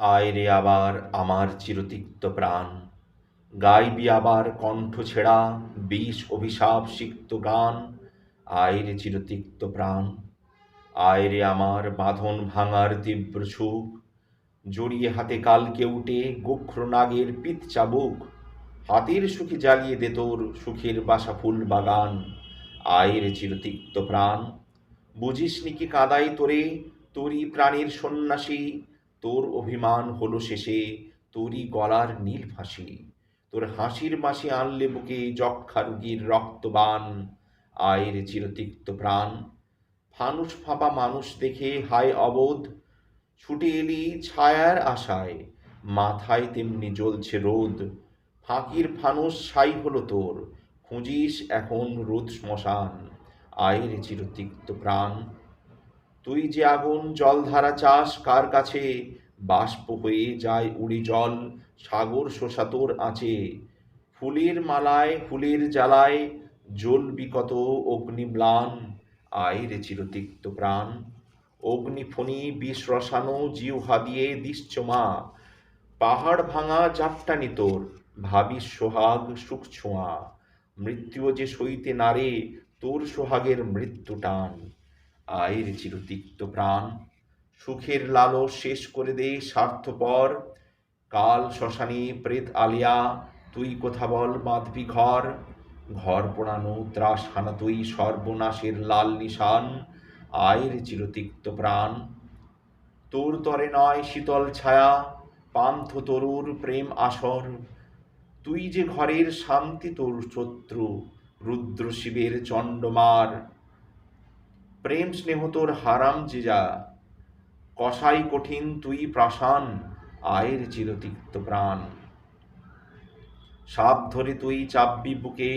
আয় রে আবার আমার চিরতিক্ত প্রাণ। গাইবি আবার কণ্ঠ ছেঁড়া, বিষ, অভিশাপ, সিক্ত গান। আয় রে চিরতিক্ত প্রাণ। আয় রে আমার বাঁধন ভাঙার তীব্র সুখ। জড়িয়ে হাতে কালকে উঠে গোখ্র নাগের পিত চাবুক হাতের সুখে জ্বালিয়ে দে তোর সুখের বাসা ফুল বাগান। আয় রে চিরতিক্ত প্রাণ। বুঝিসনি কি কাদাই তোরে? তোরই প্রাণীর সন্ন্যাসী। তোর অভিমান হলো শেষে, তোরই গলার নীল ফাঁসি। তোর হাসির মাসি আনলে বুকে যক্ষা রুগীর রক্তবান, আয়ের চিরতিক্ত প্রাণ। ফানুষ ফাঁপা মানুষ দেখে হায় অবোধ, ছুটে এলি ছায়ার আশায়, মাথায় তেমনি জ্বলছে রোদ। ফাঁকির ফানুষ ছাই হলো তোর, খুঁজিস এখন রোদ শ্মশান, আয়ের চিরতিক্ত প্রাণ। তুই যে আগুন জলধারা চাস, কার কাছে? বাষ্প হয়ে যায় উড়ি জল, সাগর শোষা তোর আঁচে। ফুলের মালায়, ফুলের জ্বালায় জ্বলবি কত অগ্নিম্লান। আয়ের চিরতিক্ত প্রাণ। অগ্নিফণি বিষ রসানো জিউ হাদিয়ে দিশ্চ মা। পাহাড় ভাঙা জাপটানি তোর, ভাবি সোহাগ সুখ ছোঁয়া মৃত্যুও যে সইতে নারে, তোর সোহাগের মৃত্যু টান। আয়ের চিরতিক্ত প্রাণ। সুখের লালস শেষ করে দে স্বার্থপর। কাল শ্মশানে প্রেত আলিয়া, তুই কোথা বল বাঁধবি ঘর। ঘর পোড়ানো ত্রাস হানা তুই সর্বনাশের লাল নিশান, আয়ের চিরতিক্ত প্রাণ। তোর তরে নয় শীতল ছায়া, পান্থ তরুর প্রেম আসর। তুই যে ঘরের শান্তি তোর শত্রু, রুদ্র শিবের চণ্ডমার। প্রেম স্নেহ তোর হারাম যা কসাই কঠিন তুই প্রাসান, আয়ের চিরতিক্ত প্রাণ। সাপ ধরে তুই চাপবি বুকে,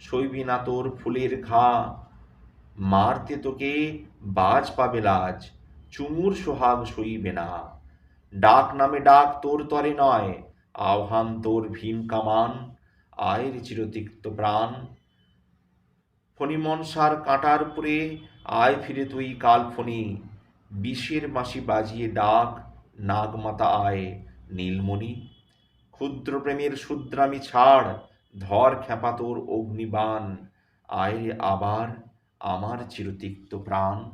সইবি না তোর ফুলের ঘা। মারতে তোকে বাজ পাবে লাজ, চুমুর সোহাগ সইবে না। ডাক নামে ডাক তোর তরে নয়, আহ্বান তোর ভীম কামান, আয়ের চিরতিক্ত প্রাণ। ফণিমনসার কাঁটার পুরে আয় ফিরে তুই কাল ফণি বিষের মাসি বাজিয়ে ডাক, নাগমাতা আয় নীলমণি। ক্ষুদ্র প্রেমের শুদ্রামি ছাড়, ধর খ্যাপা তোর অগ্নিবাণ। আয় আবার আমার চিরতিক্ত প্রাণ।